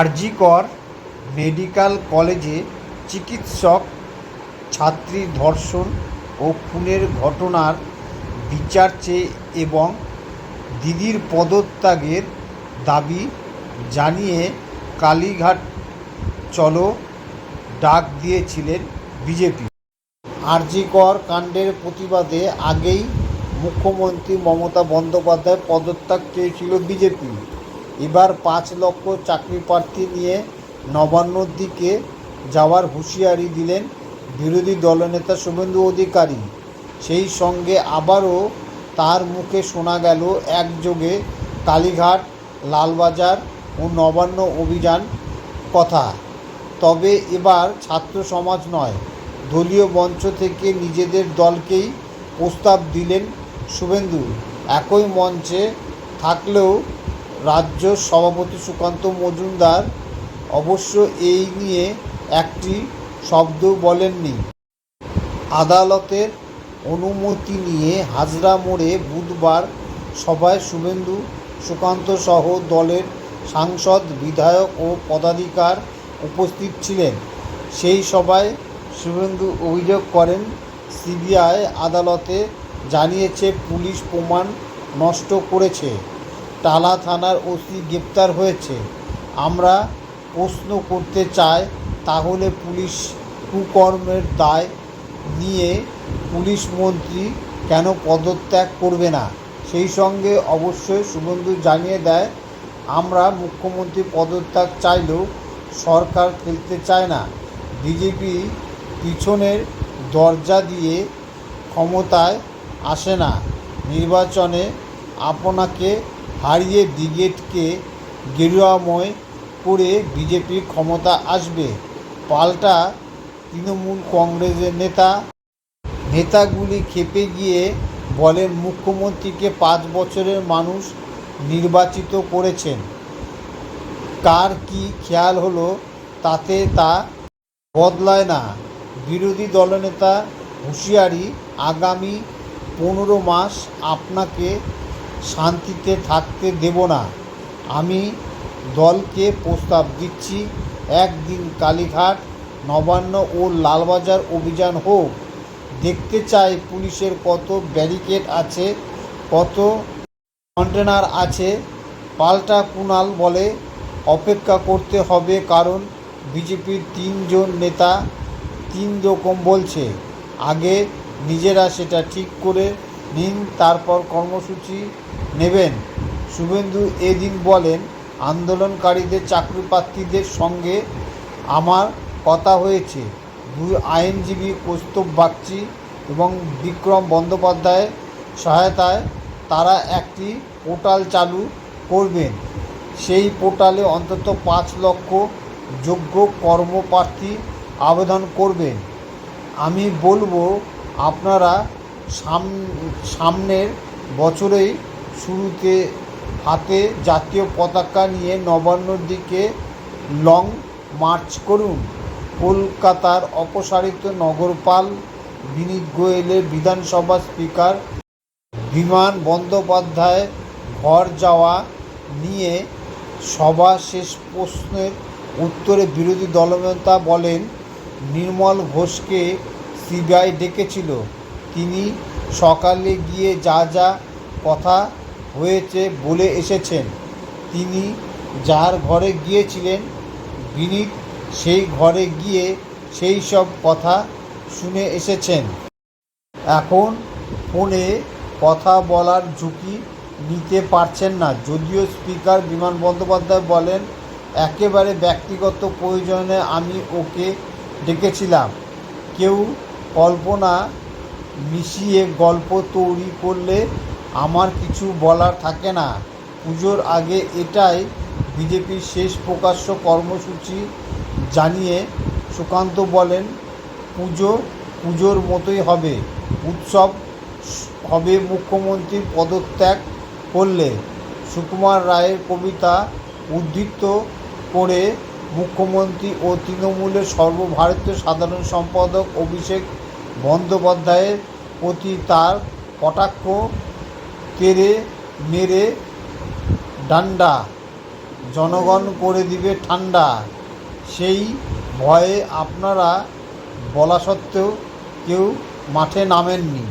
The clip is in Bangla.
আরজিকর মেডিকেল কলেজে চিকিৎসক, ছাত্রী ধর্ষণ ও খুনের ঘটনার বিচার চেয়ে এবং দিদির পদত্যাগের দাবি জানিয়ে কালীঘাট চলো ডাক দিয়েছিলেন বিজেপি। আরজিকর কাণ্ডের প্রতিবাদে আগেই মুখ্যমন্ত্রী মমতা বন্দ্যোপাধ্যায় পদত্যাগ চেয়েছিল বিজেপি। এবার পাঁচ লক্ষ চাকরি প্রার্থী নিয়ে নবান্নর দিকে যাওয়ার হুঁশিয়ারি দিলেন বিরোধী দলনেতা শুভেন্দু অধিকারী। সেই সঙ্গে আবারও তার মুখে শোনা গেল একযোগে কালীঘাট, লালবাজার ও নবান্ন অভিযান কথা। তবে এবার ছাত্র সমাজ নয়, দলীয় মঞ্চ থেকে নিজেদের দলকেই প্রস্তাব দিলেন শুভেন্দু। একই মঞ্চে থাকলেও রাজ্য সভাপতি সুকান্ত মজুমদার অবশ্য এই নিয়ে একটি শব্দ বলেননি। আদালতের অনুমতি নিয়ে হাজরা মোড়ে বুধবার সভায় শুভেন্দু সুকান্ত সহ দলের সাংসদ, বিধায়ক ও পদাধিকার উপস্থিত ছিলেন। সেই সভায় শুভেন্দু অভিযোগ করেন, সিবিআই আদালতে জানিয়েছে পুলিশ প্রমাণ নষ্ট করেছে। টালা থানার ওসি গ্রেপ্তার হয়েছে। আমরা প্রশ্ন করতে চাই, তাহলে পুলিশ কুকর্মের দায় নিয়ে পুলিশ মন্ত্রী কেন পদত্যাগ করবে না? সেই সঙ্গে অবশ্যই শুভেন্দু জানিয়ে দেয়, আমরা মুখ্যমন্ত্রী পদত্যাগ চাইলেও সরকার খেলতে চায় না। বিজেপি পিছনের দরজা দিয়ে ক্ষমতায় আসে না। নির্বাচনে আপনাকে হারিয়ে ব্রিগেডকে গেরুয়াময় করে বিজেপির ক্ষমতা আসবে, পাল্টা তৃণমূল কংগ্রেসের নেতা নেতাগুলি খেপে গিয়ে বলেন মুখ্যমন্ত্রীকে পাঁচ বছরের মানুষ নির্বাচিত করেছেন। কার কি খেয়াল হলো তাতে তা বদলায় না। বিরোধী দলনেতা হুঁশিয়ারি, আগামী পনেরো মাস আপনাকে শান্তিতে থাকতে দেব না। আমি দলকে প্রস্তাব দিচ্ছি, একদিন কালীঘাট, নবান্ন ও লালবাজার অভিযান হোক। দেখতে চাই পুলিশের কত ব্যারিকেড আছে, কত কন্টেনার আছে। পাল্টা কুনাল বলে অপেক্ষা করতে হবে কারণ বিজেপির তিনজন নেতা তিন রকম বলছে। আগে নিজেরা সেটা ঠিক করে নিন তারপর কর্মসূচি নেবেন। শুভেন্দু এদিন বলেন, আন্দোলনকারীদের চাকরি প্রার্থীদের সঙ্গে আমার কথা হয়েছে। দুই আইনজীবী কৌস্তব বাগচি এবং বিক্রম বন্দ্যোপাধ্যায়ের সহায়তায় তারা একটি পোর্টাল চালু করবেন। সেই পোর্টালে অন্তত পাঁচ লক্ষ যোগ্য কর্মপ্রার্থী আবেদন করবেন। আমি বলব, আপনারা সামনের বছরেই শুরুতে হাতে জাতীয় পতাকা নিয়ে নবান্নর দিকে লং মার্চ করুন। কলকাতার অপসারিত নগরপাল বিনীত গোয়েলের বিধানসভা স্পিকার বিমান বন্দ্যোপাধ্যায় ঘর যাওয়া নিয়ে সভা শেষ প্রশ্নের উত্তরে বিরোধী দলনেতা বলেন, নির্মল ঘোষকে সিবিআই ডেকেছিল। তিনি সকালে গিয়ে যা যা কথা হয়েছে বলে এসেছেন, তিনি যার ঘরে গিয়েছিলেন বিনীত সেই ঘরে গিয়ে সেই সব কথা শুনে এসেছেন। এখন ফোনে কথা বলার ঝুঁকি নিতে পারছেন না, যদিও স্পিকার বিমান বন্দ্যোপাধ্যায় বলেন, একেবারে ব্যক্তিগত প্রয়োজনে আমি ওকে ডেকেছিলাম। কেউ কল্পনা মিশিয়ে গল্প তৈরি করলে আমার কিছু বলার থাকে না। পুজোর আগে এটাই বিজেপির শেষ প্রকাশ্য কর্মসূচি জানিয়ে সুকান্ত বলেন, পুজো পুজোর মতোই হবে। উৎসব হবে মুখ্যমন্ত্রীর পদত্যাগ করলে। সুকুমার রায়ের কবিতা উদ্ধৃত করে মুখ্যমন্ত্রী ও তৃণমূলের সর্বভারতীয় সাধারণ সম্পাদক অভিষেক বন্দ্যোপাধ্যায়ের প্রতি তার কটাক্ষ, তেরে মেরে ডান্ডা, জনগণ করে দিবে ঠান্ডা। সেই ভয়ে আপনারা বলা সত্ত্বেও কেউ মাঠে নামেননি।